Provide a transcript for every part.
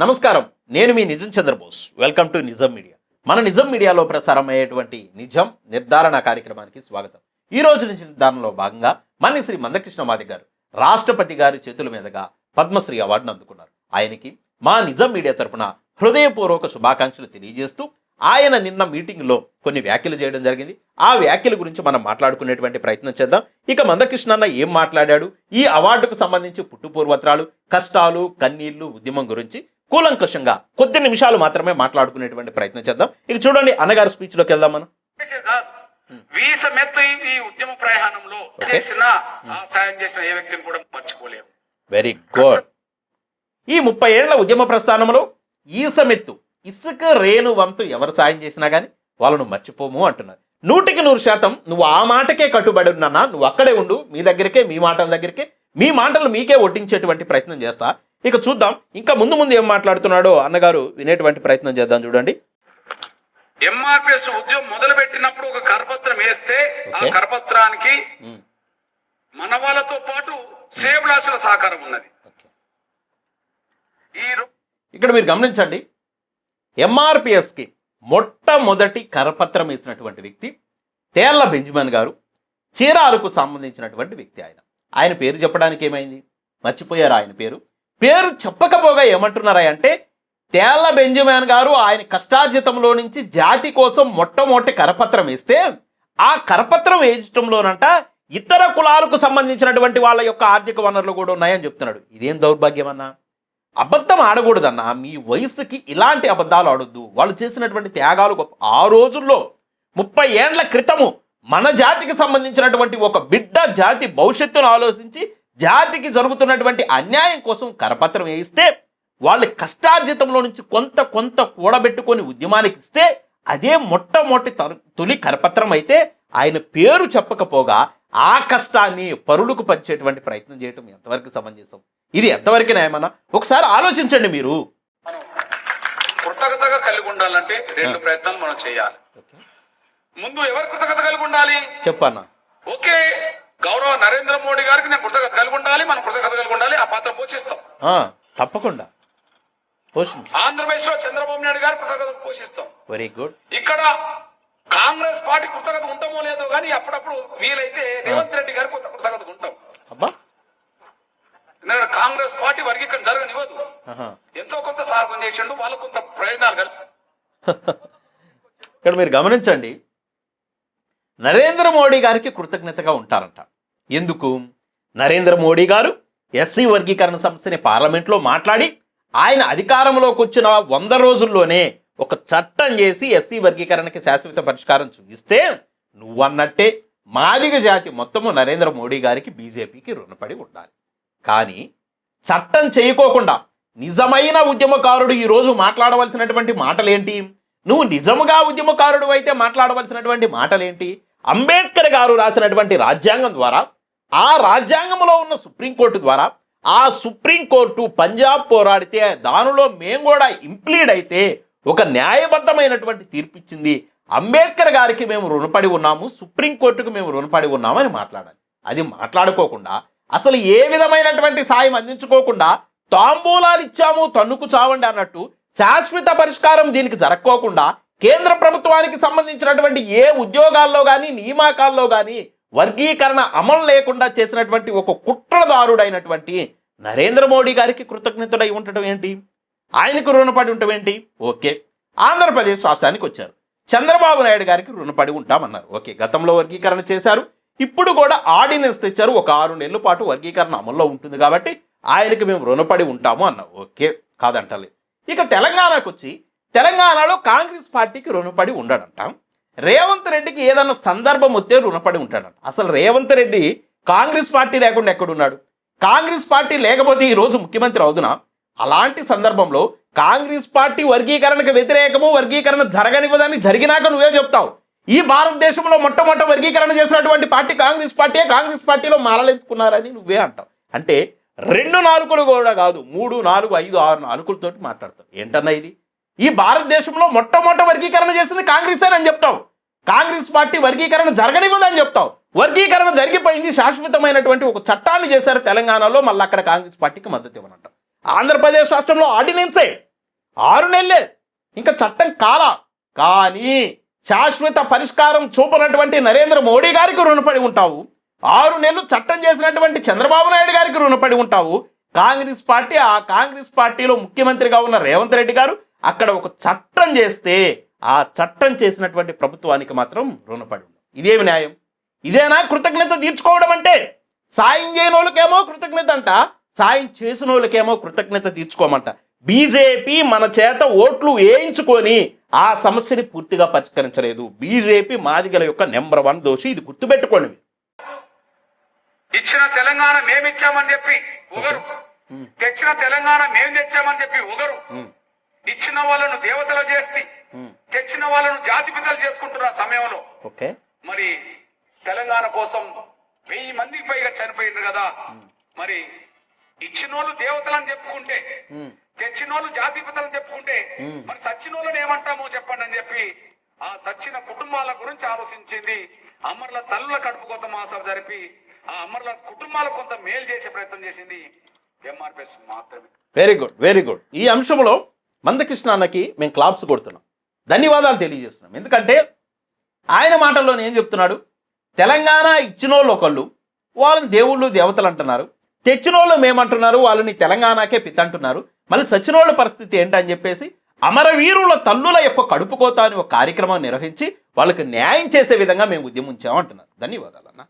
నమస్కారం. నేను మీ Nijam Chandrabose. Welcome to Nijam media. మన నిజం మీడియాలో ప్రసారం అయ్యేటువంటి నిజం నిర్ధారణ కార్యక్రమానికి స్వాగతం. ఈ రోజు నుంచి నిర్ధారణలో భాగంగా మన శ్రీ మందకృష్ణ మాది గారు రాష్ట్రపతి గారి చేతుల మీదుగా పద్మశ్రీ అవార్డును అందుకున్నారు. ఆయనకి మా నిజం మీడియా తరపున హృదయపూర్వక శుభాకాంక్షలు తెలియజేస్తూ ఆయన నిన్న మీటింగ్లో కొన్ని వ్యాఖ్యలు చేయడం జరిగింది. ఆ వ్యాఖ్యల గురించి మనం మాట్లాడుకునేటువంటి ప్రయత్నం చేద్దాం. ఇక మందకృష్ణ అన్న ఏం మాట్లాడాడు? ఈ అవార్డుకు సంబంధించి పుట్టుపూర్వత్రాలు కష్టాలు కన్నీళ్ళు ఉద్యమం గురించి కూలంకషంగా కొద్ది నిమిషాలు మాత్రమే మాట్లాడుకునేటువంటి ప్రయత్నం చేద్దాం. ఇక చూడండి అన్నగారి స్పీచ్లోకి వెళ్దాం మనం. ఈ ఉద్యమ ప్రయాణంలో. చేసిన సాయం చేసిన ఏ వ్యక్తిని కూడా మర్చిపోలేము. వెరీ గుడ్ ఈ ముప్పై ఏళ్ళ ఉద్యమ ప్రస్థానంలో ఈసమెత్తు ఇసుక రేణు వంతు ఎవరు సాయం చేసినా కానీ వాళ్ళను మర్చిపోము అంటున్నారు. నూటికి నూరు శాతం నువ్వు ఆ మాటకే కట్టుబడి ఉన్నానా? నువ్వు అక్కడే ఉండు మీ దగ్గరికే మీ మాటల దగ్గరికే మీ మాటలు మీకే ఒట్టించేటువంటి ప్రయత్నం చేస్తా. ఇక చూద్దాం. ఇంకా ముందు ముందు ఏం మాట్లాడుతున్నాడో అన్నగారు వినేటువంటి ప్రయత్నం చేద్దాం చూడండి. ఎంఆర్పిఎస్ ఉద్యమం మొదలు పెట్టినప్పుడు ఒక కరపత్రం వేస్తే ఆ. కరపత్రానికి మన వాళ్ళతో పాటు సేవలాసుల సహకారం ఉన్నది. ఈ ఇక్కడ మీరు గమనించండి. ఎంఆర్పిఎస్కి మొట్టమొదటి కరపత్రం వేసినటువంటి వ్యక్తి తేళ్ళ బెంజమిన్ గారు చీరాలకు సంబంధించినటువంటి వ్యక్తి ఆయన. ఆయన పేరు చెప్పడానికి ఏమైంది మర్చిపోయారు ఆయన పేరు? పేరు చెప్పకపోగా ఏమంటున్నారా అంటే తేళ్ళ బెంజమిన్ గారు ఆయన కష్టార్జితంలో నుంచి జాతి కోసం మొట్టమొదటి కరపత్రం వేస్తే ఆ కరపత్రం వేయటంలోనంట ఇతర కులాలకు సంబంధించినటువంటి వాళ్ళ యొక్క ఆర్థిక వనరులు కూడా ఉన్నాయని చెప్తున్నాడు. ఇదేం దౌర్భాగ్యం అన్నా అబద్ధం ఆడకూడదన్నా? మీ వయసుకి ఇలాంటి అబద్ధాలు ఆడొద్దు. వాళ్ళు చేసినటువంటి త్యాగాలు గొప్ప. ఆ రోజుల్లో ముప్పై ఏండ్ల క్రితము మన జాతికి సంబంధించినటువంటి ఒక బిడ్డ జాతి భవిష్యత్తును ఆలోచించి జాతికి జరుగుతున్నటువంటి అన్యాయం కోసం కరపత్రం వేయిస్తే వాళ్ళ కష్టార్జితంలో నుంచి కొంత కొంత కూడబెట్టుకొని ఉద్యమానికి ఇస్తే అదే మొట్టమొదటి తొలి కరపత్రం అయితే ఆయన పేరు చెప్పకపోగా ఆ కష్టాన్ని పరులకు పంచేటువంటి ప్రయత్నం చేయటం ఎంతవరకు సమంజసం? ఇది ఎంతవరకు న్యాయమన్నా? ఒకసారి ఆలోచించండి మీరు. కృతజ్ఞతగా కలిగి ఉండాలంటే రెండు ప్రయత్నాలు మనం చేయాలి. ముందు ఎవరు కృతజ్ఞత కలిగి ఉండాలి? చెప్పన్నా ఓకే. గౌరవ నరేంద్ర మోడీ గారికి నేను కృతజ్ఞత కలిగి ఉండాలి మనం కృతజ్ఞత కలిగి ఉండాలి ఆ పాత్ర పోషిస్తాం. ఆ, తప్పకుండా. ఆంధ్రప్రదేశ్లో చంద్రబాబు నాయుడు గారు కృతజ్ఞత పోషిస్తాం. Very good. ఇక్కడ కాంగ్రెస్ పార్టీ కృతజ్ఞత ఉంటామో లేదో కానీ అప్పుడప్పుడు వీలైతే రేవంత్ రెడ్డి గారికి కొంత కృతజ్ఞత ఉంటాం. అబ్బా. కాంగ్రెస్ పార్టీ వర్గీకరణ జరగనివ్వదు. ఎంతో కొంత సాహసం చేసిండు వాళ్ళకు కొంత ప్రయోజనాలు కలిపి ఇక్కడ మీరు గమనించండి నరేంద్ర మోడీ గారికి కృతజ్ఞతగా ఉంటారంట. ఎందుకు? నరేంద్ర మోడీ గారు ఎస్సీ వర్గీకరణ సమస్యని పార్లమెంట్లో మాట్లాడి ఆయన అధికారంలోకి వచ్చిన వంద రోజుల్లోనే ఒక చట్టం చేసి ఎస్సీ వర్గీకరణకి శాశ్వత పరిష్కారం చూపిస్తే నువ్వన్నట్టే మాదిగ జాతి మొత్తము నరేంద్ర మోడీ గారికి బీజేపీకి రుణపడి ఉండాలి. కానీ చట్టం చేయకోకుండా నిజమైన ఉద్యమకారుడు ఈరోజు మాట్లాడవలసినటువంటి మాటలేంటి? నువ్వు నిజముగా ఉద్యమకారుడు అయితే మాట్లాడవలసినటువంటి మాటలేంటి? అంబేద్కర్ గారు రాసినటువంటి రాజ్యాంగం ద్వారా ఆ రాజ్యాంగంలో ఉన్న సుప్రీంకోర్టు ద్వారా ఆ సుప్రీంకోర్టు పంజాబ్ పోరాడితే దానిలో మేము కూడా ఇంప్లీడ్ అయితే ఒక న్యాయబద్ధమైనటువంటి తీర్పు ఇచ్చింది అంబేద్కర్ గారికి మేము రుణపడి ఉన్నాము సుప్రీంకోర్టుకు మేము రుణపడి ఉన్నామని మాట్లాడాలి. అది మాట్లాడుకోకుండా అసలు ఏ విధమైనటువంటి సాయం అందించుకోకుండా తాంబూలాలు ఇచ్చాము తన్నుకు చావండి అన్నట్టు శాశ్వత పరిష్కారం దీనికి జరక్కోకుండా కేంద్ర ప్రభుత్వానికి సంబంధించినటువంటి ఏ ఉద్యోగాల్లో కానీ నియామకాల్లో కానీ వర్గీకరణ అమలు లేకుండా చేసినటువంటి ఒక కుట్రదారుడైనటువంటి నరేంద్ర మోడీ గారికి కృతజ్ఞతుడై ఉండటం ఏంటి? ఆయనకు రుణపడి ఉండటం ఏంటి? ఓకే. ఆంధ్రప్రదేశ్ రాష్ట్రానికి వచ్చారు. చంద్రబాబు నాయుడు గారికి రుణపడి ఉంటామన్నారు. ఓకే. గతంలో వర్గీకరణ చేశారు. ఇప్పుడు కూడా ఆర్డినెన్స్ తెచ్చారు. ఒక ఆరు నెలల పాటు వర్గీకరణ అమల్లో ఉంటుంది కాబట్టి ఆయనకి మేము రుణపడి ఉంటాము అన్నాం ఓకే. కాదంటలేదు ఇక తెలంగాణకు వచ్చి తెలంగాణలో కాంగ్రెస్ పార్టీకి రుణపడి ఉండడంటాం. రేవంత్ రెడ్డికి ఏదన్నా సందర్భం వస్తే రుణపడి ఉంటాడు. అసలు రేవంత్ రెడ్డి కాంగ్రెస్ పార్టీ లేకుండా ఎక్కడున్నాడు? కాంగ్రెస్ పార్టీ లేకపోతే ఈ రోజు ముఖ్యమంత్రి అవుతున్నా అలాంటి సందర్భంలో కాంగ్రెస్ పార్టీ వర్గీకరణకు వ్యతిరేకము వర్గీకరణ జరగనివ్వదని జరిగినాక నువ్వే చెప్తావు. ఈ భారతదేశంలో మొట్టమొదటి వర్గీకరణ చేసినటువంటి పార్టీ కాంగ్రెస్ పార్టీ కాంగ్రెస్ పార్టీలో మాలలెత్తుకున్నారని నువ్వే అంటావు. అంటే రెండు నాలుగులు కూడా కాదు మూడు నాలుగు ఐదు ఆరు నాలుగులతోటి మాట్లాడతావు. ఏంటన్నా ఇది? ఈ భారతదేశంలో మొట్టమొదటి వర్గీకరణ చేసింది కాంగ్రెస్ అని చెప్తావు. కాంగ్రెస్ పార్టీ వర్గీకరణ జరగనివ్వదని చెప్తావు. వర్గీకరణ జరిగిపోయింది శాశ్వతమైనటువంటి ఒక చట్టాన్ని చేశారు తెలంగాణలో మళ్ళీ అక్కడ కాంగ్రెస్ పార్టీకి మద్దతు ఇవ్వనంట. ఆంధ్రప్రదేశ్ రాష్ట్రంలో ఆర్డినెన్సే ఆరు నెలలే ఇంకా చట్టం కాలా? కానీ శాశ్వత పరిష్కారం చూపనటువంటి నరేంద్ర మోడీ గారికి రుణపడి ఉంటావు. ఆరు నెలలు చట్టం చేసినటువంటి చంద్రబాబు నాయుడు గారికి రుణపడి ఉంటావు. కాంగ్రెస్ పార్టీ ఆ కాంగ్రెస్ పార్టీలో ముఖ్యమంత్రిగా ఉన్న రేవంత్ రెడ్డి గారు అక్కడ ఒక చట్టం చేస్తే ఆ చట్టం చేసినటువంటి ప్రభుత్వానికి మాత్రం రుణపడి ఇదేమి న్యాయం? ఇదేనా కృతజ్ఞత తీర్చుకోవడం అంటే? సాయం చేయని వాళ్ళకేమో కృతజ్ఞత అంట సాయం చేసిన వాళ్ళకేమో కృతజ్ఞత తీర్చుకోమంట. బీజేపీ మన చేత ఓట్లు వేయించుకొని ఆ సమస్యని పూర్తిగా పరిష్కరించలేదు. బీజేపీ మాదిగల యొక్క నెంబర్ వన్ దోషి ఇది గుర్తుపెట్టుకోండి. ఇచ్చిన తెలంగాణ మేమిచ్చామని చెప్పి తెచ్చిన తెలంగాణ మేం తెచ్చామని చెప్పి ఉమ్, ఇచ్చిన వాళ్ళను దేవతలు చేసి ఉమ్, తెచ్చిన వాళ్ళను జాతిపితలు చేసుకుంటున్న సమయంలో ఓకే. మరి తెలంగాణ కోసం వెయ్యి మందికి పైగా చనిపోయింది కదా. మరి ఇచ్చినోళ్ళు దేవతలని చెప్పుకుంటే ఉమ్, తెచ్చినోళ్ళు జాతిపితలని చెప్పుకుంటే మ్మ్. మరి సచ్చినోళ్ళని ఏమంటామో చెప్పండి అని చెప్పి ఆ సచ్చిన కుటుంబాల గురించి ఆలోచించింది. అమరుల తల్లుల కడుపు కొత్త మాసం జరిపి ఆ అమరుల కుటుంబాలకు కొంత మేలు చేసే ప్రయత్నం చేసింది. ఎంఆర్పిఎస్ మాత్రమే. వెరీ గుడ్ వెరీ గుడ్ ఈ అంశంలో మందకృష్ణ అన్నకి మేము క్లాప్స్ కొడుతున్నాం. ధన్యవాదాలు తెలియజేస్తున్నాం. ఎందుకంటే ఆయన మాటల్లో ఏం చెప్తున్నాడు? తెలంగాణ ఇచ్చిన వాళ్ళు ఒకళ్ళు వాళ్ళని దేవుళ్ళు దేవతలు అంటున్నారు. తెచ్చిన వాళ్ళు మేమంటున్నారు వాళ్ళని తెలంగాణకే పిత్తంటున్నారు. అంటున్నారు మళ్ళీ వాళ్ళ పరిస్థితి ఏంటని చెప్పేసి అమరవీరుల తల్లుల యొక్క కడుపు కోత అని ఒక కార్యక్రమం నిర్వహించి వాళ్ళకి న్యాయం చేసే విధంగా మేము ఉద్యమించామంటున్నారు ధన్యవాదాలు అన్న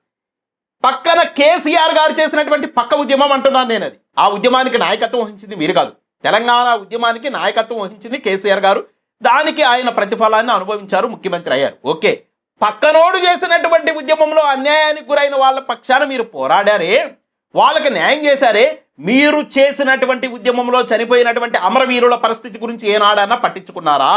పక్కన కేసీఆర్ గారు చేసినటువంటి పక్క ఉద్యమం అంటున్నాను నేను అది ఆ ఉద్యమానికి నాయకత్వం వహించింది మీరు కాదు. తెలంగాణ ఉద్యమానికి నాయకత్వం వహించింది కేసీఆర్ గారు. దానికి ఆయన ప్రతిఫలాన్ని అనుభవించారు ముఖ్యమంత్రి అయ్యారు. ఓకే. పక్కనోడు చేసినటువంటి ఉద్యమంలో అన్యాయానికి గురైన వాళ్ళ పక్షాన మీరు పోరాడారే వాళ్ళకి న్యాయం చేశారే మీరు చేసినటువంటి ఉద్యమంలో చనిపోయినటువంటి అమరవీరుల పరిస్థితి గురించి ఏనాడన్నా పట్టించుకున్నారా?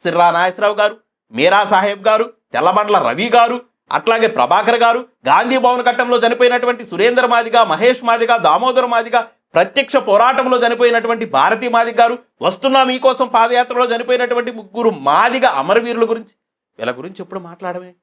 సిర్రా నాగేశ్వరరావు గారు మీరా సాహెబ్ గారు తెల్లబండ్ల రవి గారు అట్లాగే ప్రభాకర్ గారు గాంధీ భవన్ ఘట్టంలో చనిపోయినటువంటి సురేంద్ర మాదిగ మహేష్ మాదిగ దామోదర్ మాదిగ ప్రత్యక్ష పోరాటంలో చనిపోయినటువంటి భారతీ మాదిగ గారు వస్తున్నా మీకోసం పాదయాత్రలో చనిపోయినటువంటి ముగ్గురు మాదిగ అమరవీరుల గురించి. వీళ్ళ గురించి ఎప్పుడు మాట్లాడమే?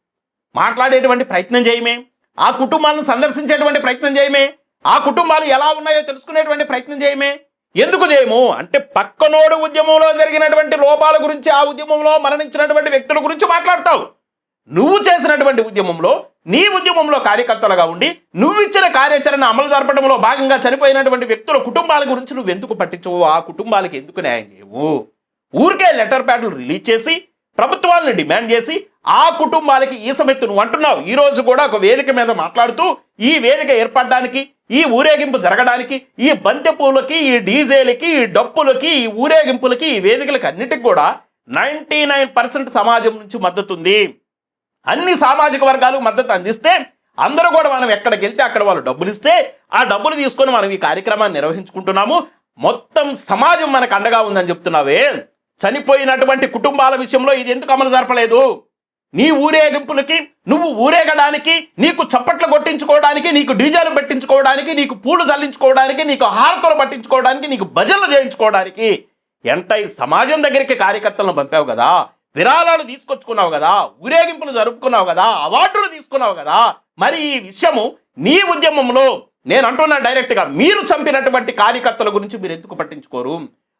మాట్లాడేటువంటి ప్రయత్నం చేయమే. ఆ కుటుంబాలను సందర్శించేటువంటి ప్రయత్నం చేయమే. ఆ కుటుంబాలు ఎలా ఉన్నాయో తెలుసుకునేటువంటి ప్రయత్నం చేయమే. ఎందుకు చేయము? అంటే పక్కనోడు ఉద్యమంలో జరిగినటువంటి లోపాల గురించి ఆ ఉద్యమంలో మరణించినటువంటి వ్యక్తుల గురించి మాట్లాడతావు. నువ్వు చేసినటువంటి ఉద్యమంలో నీ ఉద్యమంలో కార్యకర్తలుగా ఉండి నువ్వు ఇచ్చిన కార్యాచరణ అమలు జరపడంలో భాగంగా చనిపోయినటువంటి వ్యక్తుల కుటుంబాల గురించి నువ్వు ఎందుకు పట్టించవు ఆ కుటుంబాలకి ఎందుకు న్యాయం చేయవు? ఊరికే లెటర్ ప్యాడ్లు రిలీజ్ చేసి ప్రభుత్వాలను డిమాండ్ చేసి ఆ కుటుంబాలకి ఈ నువ్వు అంటున్నావు. ఈ రోజు కూడా ఒక వేదిక మీద మాట్లాడుతూ ఈ వేదిక ఏర్పడడానికి ఈ ఊరేగింపు జరగడానికి ఈ బంతిపూలకి ఈ డీజేలకి ఈ డప్పులకి ఈ ఊరేగింపులకి ఈ వేదికలకి అన్నిటికి కూడా నైంటీ నైన్ పర్సెంట్ సమాజం నుంచి మద్దతు ఉంది. అన్ని సామాజిక వర్గాలు మద్దతు అందిస్తే అందరూ కూడా మనం ఎక్కడికి వెళ్తే అక్కడ వాళ్ళు డబ్బులు ఇస్తే ఆ డబ్బులు తీసుకొని మనం ఈ కార్యక్రమాన్ని నిర్వహించుకుంటున్నాము. మొత్తం సమాజం మనకు అండగా ఉందని చెప్తున్నావే. చనిపోయినటువంటి కుటుంబాల విషయంలో ఇది ఎందుకు అమలు జరపలేదు? నీ ఊరేగింపులకి నువ్వు ఊరేగడానికి నీకు చప్పట్లు కొట్టించుకోవడానికి నీకు డీజేలు పెట్టించుకోవడానికి నీకు పూలు చల్లించుకోవడానికి నీకు హారతలు పట్టించుకోవడానికి నీకు భజనలు చేయించుకోవడానికి ఎంటైర్ సమాజం దగ్గరికి కార్యకర్తలను పంపావు కదా? విరాళాలు తీసుకొచ్చుకున్నావు కదా ఊరేగింపులు జరుపుకున్నావు కదా అవార్డులు తీసుకున్నావు కదా మరి ఈ విషయము నీ ఉద్యమంలో నేను అంటున్నా డైరెక్ట్గా మీరు చంపినటువంటి కార్యకర్తల గురించి మీరు ఎందుకు పట్టించుకోరు?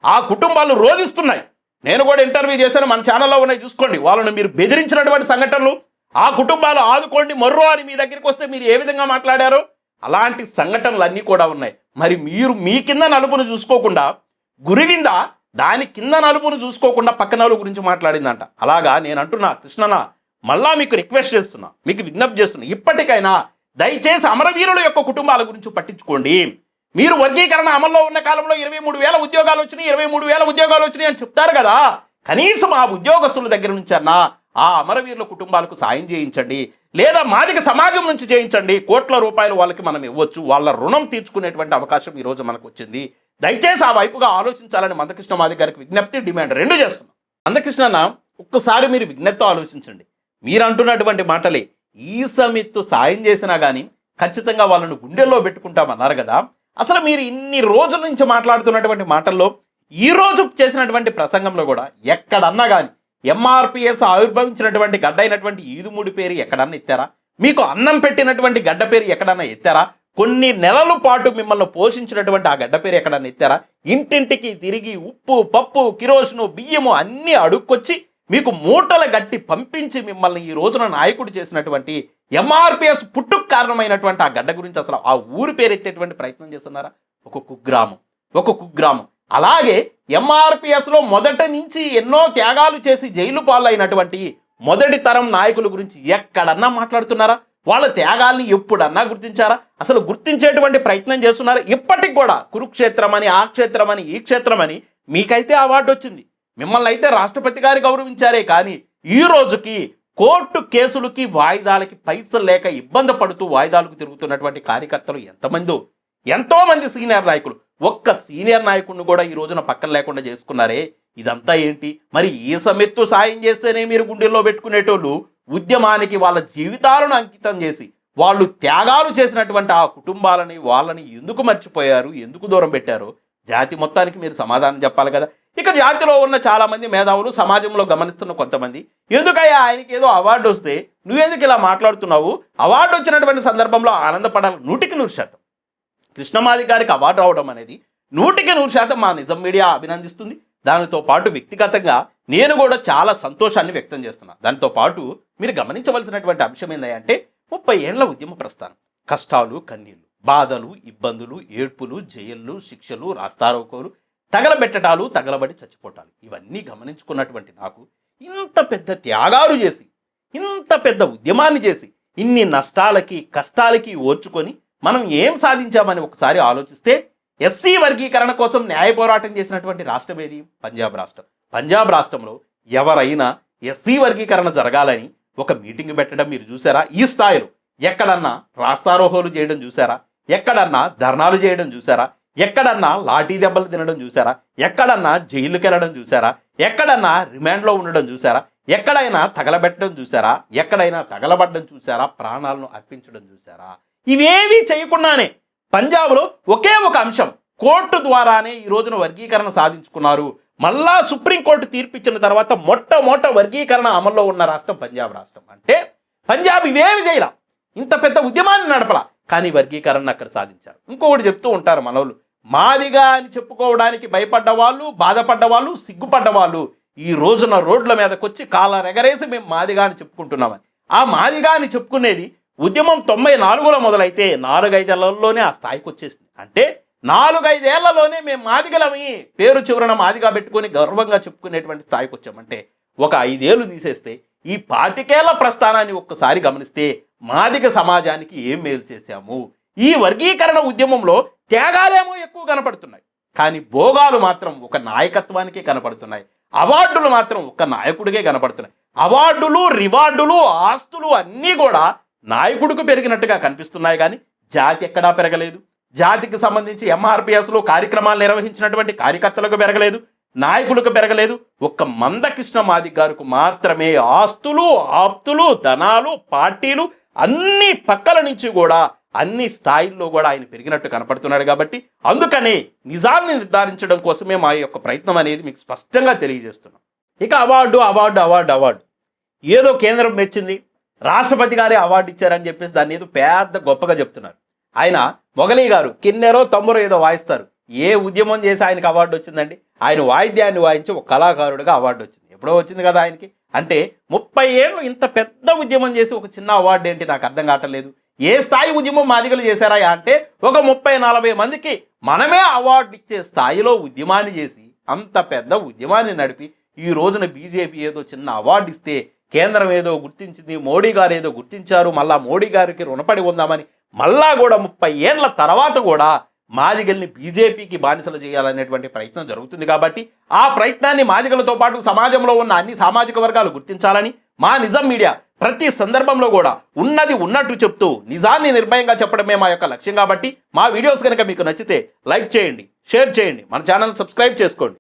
ఆ కుటుంబాలు రోధిస్తున్నాయి. నేను కూడా ఇంటర్వ్యూ చేశాను మన ఛానల్లో ఉన్నాయి చూసుకోండి. వాళ్ళని మీరు బెదిరించినటువంటి సంఘటనలు ఆ కుటుంబాలు ఆదుకోండి మర్రో అని మీ దగ్గరికి వస్తే మీరు ఏ విధంగా మాట్లాడారు? అలాంటి సంఘటనలు అన్నీ కూడా ఉన్నాయి. మరి మీరు మీ కింద నలుపును చూసుకోకుండా గురివింద దాని కింద నలుపును చూసుకోకుండా పక్కన గురించి మాట్లాడిందంట. అలాగా నేను అంటున్నా కృష్ణనా మళ్ళా మీకు రిక్వెస్ట్ చేస్తున్నా మీకు విజ్ఞప్తి చేస్తున్నా ఇప్పటికైనా దయచేసి అమరవీరుల యొక్క కుటుంబాల గురించి పట్టించుకోండి. మీరు వర్గీకరణ అమల్లో ఉన్న కాలంలో ఇరవై మూడు వేల ఉద్యోగాలు వచ్చినాయి ఇరవై మూడు వేల ఉద్యోగాలు వచ్చినాయి అని చెప్తారు కదా. కనీసం ఆ ఉద్యోగస్తుల దగ్గర నుంచి అన్నా ఆ అమరవీరుల కుటుంబాలకు సాయం చేయించండి. లేదా మాదిక సమాజం నుంచి చేయించండి. కోట్ల రూపాయలు వాళ్ళకి మనం ఇవ్వచ్చు. వాళ్ళ రుణం తీర్చుకునేటువంటి అవకాశం ఈ రోజు మనకు వచ్చింది. దయచేసి ఆ వైపుగా ఆలోచించాలని మందకృష్ణ మాది గారికి విజ్ఞప్తి డిమాండ్ రెండు చేస్తున్నాం. మందకృష్ణ అన్న ఒక్కసారి మీరు విజ్ఞప్తితో ఆలోచించండి. మీరు అంటున్నటువంటి మాటలే ఈ సమిత్తు సాయం చేసినా కానీ ఖచ్చితంగా వాళ్ళను గుండెల్లో పెట్టుకుంటామన్నారు కదా. అసలు మీరు ఇన్ని రోజుల నుంచి మాట్లాడుతున్నటువంటి మాటల్లో ఈ రోజు చేసినటువంటి ప్రసంగంలో కూడా ఎక్కడన్నా కానీ ఎంఆర్పిఎస్ ఆవిర్భవించినటువంటి గడ్డ అయినటువంటి ఈదుమూడి పేరు ఎక్కడన్నా ఎత్తారా? మీకు అన్నం పెట్టినటువంటి గడ్డ పేరు ఎక్కడన్నా ఎత్తారా? కొన్ని నెలల పాటు మిమ్మల్ని పోషించినటువంటి ఆ గడ్డ పేరు ఎక్కడన్నా ఎత్తారా? ఇంటింటికి తిరిగి ఉప్పు పప్పు కిరోసిను బియ్యము అన్నీ అడుక్కొచ్చి మీకు మూటలు గట్టి పంపించి మిమ్మల్ని ఈ రోజున నాయకుడు చేసినటువంటి ఎంఆర్పిఎస్ పుట్టుకు కారణమైనటువంటి ఆ గడ్డ గురించి అసలు ఆ ఊరు పేరు ఎత్తేటువంటి ప్రయత్నం చేస్తున్నారా? ఒక కుగ్రామం ఒక కుగ్రామం. అలాగే ఎంఆర్పిఎస్లో మొదట నుంచి ఎన్నో త్యాగాలు చేసి జైలు పాలైనటువంటి మొదటి తరం నాయకుల గురించి ఎక్కడన్నా మాట్లాడుతున్నారా? వాళ్ళ త్యాగాల్ని ఎప్పుడన్నా గుర్తించారా? అసలు గుర్తించేటువంటి ప్రయత్నం చేస్తున్నారా? ఇప్పటికి కూడా కురుక్షేత్రం అని ఆ క్షేత్రం అని ఈ క్షేత్రం అని మీకైతే అవార్డు వచ్చింది. మిమ్మల్ని అయితే రాష్ట్రపతి గారు గౌరవించారే కానీ ఈ రోజుకి కోర్టు కేసులకి వాయిదాలకి పైసలు లేక ఇబ్బంది పడుతూ వాయిదాలకు తిరుగుతున్నటువంటి కార్యకర్తలు ఎంతమందో ఎంతో మంది సీనియర్ నాయకులు. ఒక్క సీనియర్ నాయకుడిని కూడా ఈ రోజున పక్కన లేకుండా చేసుకున్నారే. ఇదంతా ఏంటి? మరి ఈ సమెత్తు సాయం చేస్తేనే మీరు గుండెల్లో పెట్టుకునేటోళ్ళు ఉద్యమానికి వాళ్ళ జీవితాలను అంకితం చేసి వాళ్ళు త్యాగాలు చేసినటువంటి ఆ కుటుంబాలని వాళ్ళని ఎందుకు మర్చిపోయారు ఎందుకు దూరం పెట్టారు? జాతి మొత్తానికి మీరు సమాధానం చెప్పాలి కదా. ఇక జాతిలో ఉన్న చాలామంది మేధావులు సమాజంలో గమనిస్తున్న కొంతమంది ఎందుకయ్యా ఆయనకి ఏదో అవార్డు వస్తే నువ్వెందుకు ఇలా మాట్లాడుతున్నావు? అవార్డు వచ్చినటువంటి సందర్భంలో ఆనందపడాలి నూటికి నూరు శాతం. కృష్ణమాది గారికి అవార్డు రావడం అనేది నూటికి నూరు శాతం మా నిజం మీడియా అభినందిస్తుంది. దానితో పాటు వ్యక్తిగతంగా నేను కూడా చాలా సంతోషాన్ని వ్యక్తం చేస్తున్నాను దానితో పాటు మీరు గమనించవలసినటువంటి అంశం ఏంటంటే ముప్పై ఏళ్ళ ఉద్యమ ప్రస్థానం. కష్టాలు కన్నీళ్ళు బాధలు ఇబ్బందులు ఏడ్పులు జైళ్ళు శిక్షలు రాస్తారోకోలు తగలబెట్టడాలు తగలబడి చచ్చిపోవటాలు ఇవన్నీ గమనించుకున్నటువంటి నాకు ఇంత పెద్ద త్యాగాలు చేసి ఇంత పెద్ద ఉద్యమాన్ని చేసి ఇన్ని నష్టాలకి కష్టాలకి ఓర్చుకొని మనం ఏం సాధించామని ఒకసారి ఆలోచిస్తే ఎస్సీ వర్గీకరణ కోసం న్యాయ పోరాటం చేసినటువంటి రాష్ట్రం ఏది? పంజాబ్ రాష్ట్రం. పంజాబ్ రాష్ట్రంలో ఎవరైనా ఎస్సీ వర్గీకరణ జరగాలని ఒక మీటింగ్ పెట్టడం మీరు చూసారా? ఈ స్థాయిలో ఎక్కడన్నా రాస్తారోహోలు చేయడం చూసారా? ఎక్కడన్నా ధర్నాలు చేయడం చూసారా? ఎక్కడన్నా లాఠీ దెబ్బలు తినడం చూసారా? ఎక్కడన్నా జైలుకి వెళ్ళడం చూసారా? ఎక్కడన్నా రిమాండ్లో ఉండడం చూసారా? ఎక్కడైనా తగలబెట్టడం చూసారా? ఎక్కడైనా తగలబడ్డం చూసారా? ప్రాణాలను అర్పించడం చూసారా? ఇవేవి చేయకుండానే పంజాబ్లో ఒకే ఒక అంశం. కోర్టు ద్వారానే ఈ రోజున వర్గీకరణ సాధించుకున్నారు. మళ్ళా సుప్రీంకోర్టు తీర్పిచ్చిన తర్వాత మొట్టమొదట వర్గీకరణ అమల్లో ఉన్న రాష్ట్రం పంజాబ్ రాష్ట్రం. అంటే పంజాబ్ ఇవేమి చేయలా? ఇంత పెద్ద ఉద్యమాన్ని నడపలా? కానీ వర్గీకరణ అక్కడ సాధించారు. ఇంకొకటి చెప్తూ ఉంటారు మనోళ్ళు. మాదిగా అని చెప్పుకోవడానికి భయపడ్డ వాళ్ళు బాధపడ్డ వాళ్ళు సిగ్గుపడ్డ వాళ్ళు ఈ రోజున రోడ్ల మీదకొచ్చి వచ్చి రెగరేసి మేము మాదిగా అని చెప్పుకుంటున్నామని. ఆ మాదిగా అని చెప్పుకునేది ఉద్యమం తొంభై నాలుగులో మొదలైతే నాలుగైదేళ్ళలోనే ఆ స్థాయికి వచ్చేసింది. అంటే నాలుగైదేళ్ళలోనే మేము మాదిగలమి పేరు చివరన మాదిగా పెట్టుకొని గర్వంగా చెప్పుకునేటువంటి స్థాయికి వచ్చామంటే ఒక ఐదేళ్ళు తీసేస్తే ఈ పాతికేళ్ళ ప్రస్థానాన్ని ఒక్కసారి గమనిస్తే మాదిగ సమాజానికి ఏం మేలు చేశాము? ఈ వర్గీకరణ ఉద్యమంలో త్యాగాలేమో ఎక్కువ కనపడుతున్నాయి. కానీ భోగాలు మాత్రం ఒక నాయకత్వానికే కనపడుతున్నాయి. అవార్డులు మాత్రం ఒక నాయకుడికే కనపడుతున్నాయి. అవార్డులు రివార్డులు ఆస్తులు అన్నీ కూడా నాయకుడికి పెరిగినట్టుగా కనిపిస్తున్నాయి కానీ జాతి ఎక్కడా పెరగలేదు. జాతికి సంబంధించి ఎంఆర్పిఎస్లో కార్యక్రమాలు నిర్వహించినటువంటి కార్యకర్తలకు పెరగలేదు. నాయకులకు పెరగలేదు. ఒక్క మందకృష్ణ మాది గారికి మాత్రమే ఆస్తులు ఆప్తులు ధనాలు పార్టీలు అన్ని పక్కల నుంచి కూడా అన్ని స్థాయిల్లో కూడా ఆయన పెరిగినట్టు కనపడుతున్నాడు కాబట్టి అందుకనే నిజాన్ని నిర్ధారించడం కోసమే మా యొక్క ప్రయత్నం అనేది మీకు స్పష్టంగా తెలియజేస్తున్నాం. ఇక అవార్డు అవార్డు అవార్డు అవార్డు. ఏదో కేంద్రం మెచ్చింది. రాష్ట్రపతి గారే అవార్డు ఇచ్చారని చెప్పేసి దాన్ని ఏదో పెద్ద గొప్పగా చెప్తున్నారు. ఆయన మొగలీ గారు కిన్నెరో తమ్మురో ఏదో వాయిస్తారు. ఏ ఉద్యమం చేసి ఆయనకి అవార్డు వచ్చిందండి? ఆయన వాయిద్యాన్ని వాయించి ఒక కళాకారుడిగా అవార్డు వచ్చింది. ఎప్పుడో వచ్చింది కదా ఆయనకి. అంటే ముప్పై ఏళ్ళు ఇంత పెద్ద ఉద్యమం చేసి ఒక చిన్న అవార్డు ఏంటి నాకు అర్థం కావట్లేదు. ఏ స్థాయి ఉద్యమం మాదిగలు చేశారా అంటే ఒక ముప్పై నలభై మందికి మనమే అవార్డు ఇచ్చే స్థాయిలో ఉద్యమాన్ని చేసి అంత పెద్ద ఉద్యమాన్ని నడిపి ఈ రోజున బీజేపీ ఏదో చిన్న అవార్డు ఇస్తే కేంద్రం ఏదో గుర్తించింది మోడీ గారు ఏదో గుర్తించారు మళ్ళా మోడీ గారికి రుణపడి ఉందామని మళ్ళా కూడా ముప్పై ఏళ్ళ తర్వాత కూడా మాదిగల్ని బీజేపీకి బానిసలు చేయాలనేటువంటి ప్రయత్నం జరుగుతుంది కాబట్టి ఆ ప్రయత్నాన్ని మాదిగలతో పాటు సమాజంలో ఉన్న అన్ని సామాజిక వర్గాలు గుర్తించాలని మా నిజం మీడియా ప్రతి సందర్భంలో కూడా ఉన్నది ఉన్నట్టు చెప్తూ నిజాన్ని నిర్భయంగా చెప్పడమే మా యొక్క లక్ష్యం కాబట్టి మా వీడియోస్ కనుక మీకు నచ్చితే లైక్ చేయండి షేర్ చేయండి మన ఛానల్ సబ్స్క్రైబ్ చేసుకోండి.